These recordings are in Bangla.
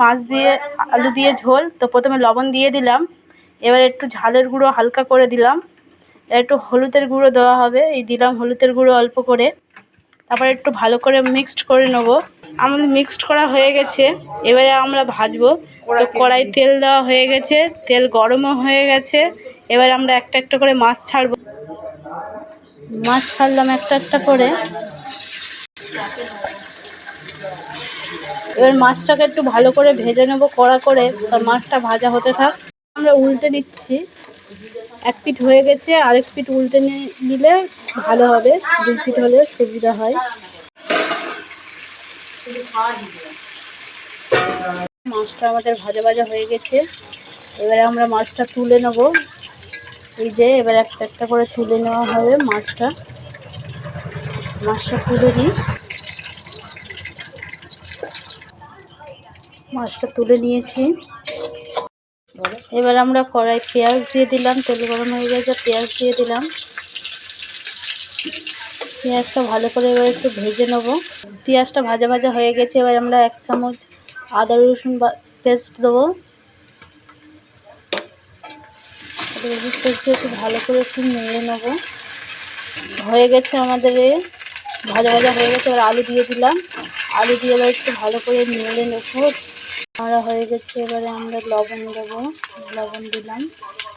মাছ দিয়ে আলু দিয়ে ঝোল। তো প্রথমে লবণ দিয়ে দিলাম। এবার একটু ঝালের গুঁড়ো হালকা করে দিলাম। একটু হলুদের গুঁড়ো দেওয়া হবে। এই দিলাম হলুদের গুঁড়ো অল্প করে। তারপর একটু ভালো করে মিক্সড করে নেব। আমাদের মিক্সড করা হয়ে গেছে। এবারে আমরা ভাজবো। তো কড়াই তেল দেওয়া হয়ে গেছে। তেল গরমও হয়ে গেছে। এবার আমরা একটা একটা করে মাছ ছাড়বো। মাছ ছাড়লাম একটা একটা করে। এবার মাছটাকে একটু ভালো করে ভেজে নেব, কড়া করে। তার মাছটা ভাজা হতে থাক। আমরা উল্টে নিচ্ছি। এক পিঠ হয়ে গেছে, আরেক পিঠ উল্টে নিলে ভালো হবে। দুই পিঠ হলে সুবিধা হয়। মাছটা আমাদের ভাজা ভাজা হয়ে গেছে। এবারে আমরা মাছটা তুলে নেব। এই যে, এবার একটা একটা করে তুলে নেওয়া হবে মাছটা। মাছটা তুলে নিই। মাছটা তুলে নিয়েছি। এবার আমরা কড়াই পেঁয়াজ দিয়ে দিলাম, তেল গরম হয়ে গেছে, পেঁয়াজ দিয়ে দিলাম। পেঁয়াজটা ভালো করে এবার একটু ভেজে নেব। পেঁয়াজটা ভাজা ভাজা হয়ে গেছে, এবার আমরা এক চামচ আদা, রসুন পেস্ট দেবো। একটু ভালো করে একটু নেড়ে নেব। হয়ে গেছে আমাদের ভাজা ভাজা হয়ে গেছে, এবার আলু দিয়ে দিলাম। আলু দিয়ে এবার একটু ভালো করে নেড়ে নেব। আমরা হয়ে গেছে, এবারে আমরা লবণ দেবো, লবণ দিলাম,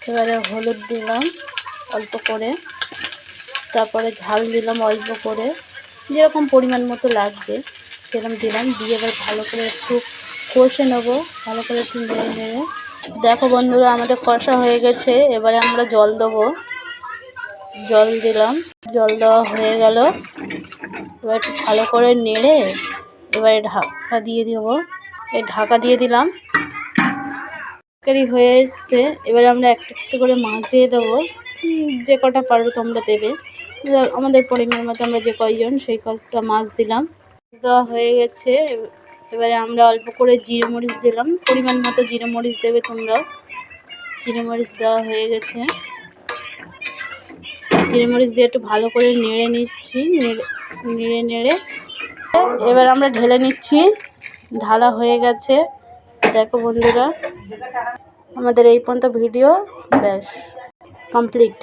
এবারে হলুদ দিলাম অল্প করে, তারপরে ঝাল দিলাম অল্প করে, যেরকম পরিমাণ মতো লাগবে সেরকম দিলাম, দিয়ে এবার ভালো করে একটু কষে নেব, ভালো করে নেড়ে নেড়ে। দেখো বন্ধুরা, আমাদের কষা হয়ে গেছে, এবারে আমরা জল দেবো। জল দিলাম, জল দেওয়া হয়ে গেল। এবার একটু ভালো করে নেড়ে এবারে ঢাকা দিয়ে দেবো। এই ঢাকা দিয়ে দিলাম। তরকারি হয়ে এসছে। এবারে আমরা একটা একটা করে মাছ দিয়ে দেবো। যে কটা পারো তোমরা দেবে। আমাদের পরিমাণ মতো আমরা যে কয়জন, সেই কটা মাছ দিলাম। দেওয়া হয়ে গেছে। এবারে আমরা অল্প করে জিরে মরিচ দিলাম। পরিমাণ মতো জিরে মরিচ দেবে তোমরা। জিরে মরিচ দেওয়া হয়ে গেছে। জিরে মরিচ দিয়ে একটু ভালো করে নেড়ে নিচ্ছি। নেড়ে নেড়ে। এবার আমরা ঢেলে নিচ্ছি। ঢালা হয়ে গেছে। দেখো বন্ধুরা আমাদের এই পর্যন্ত ভিডিও ব্যাস কমপ্লিট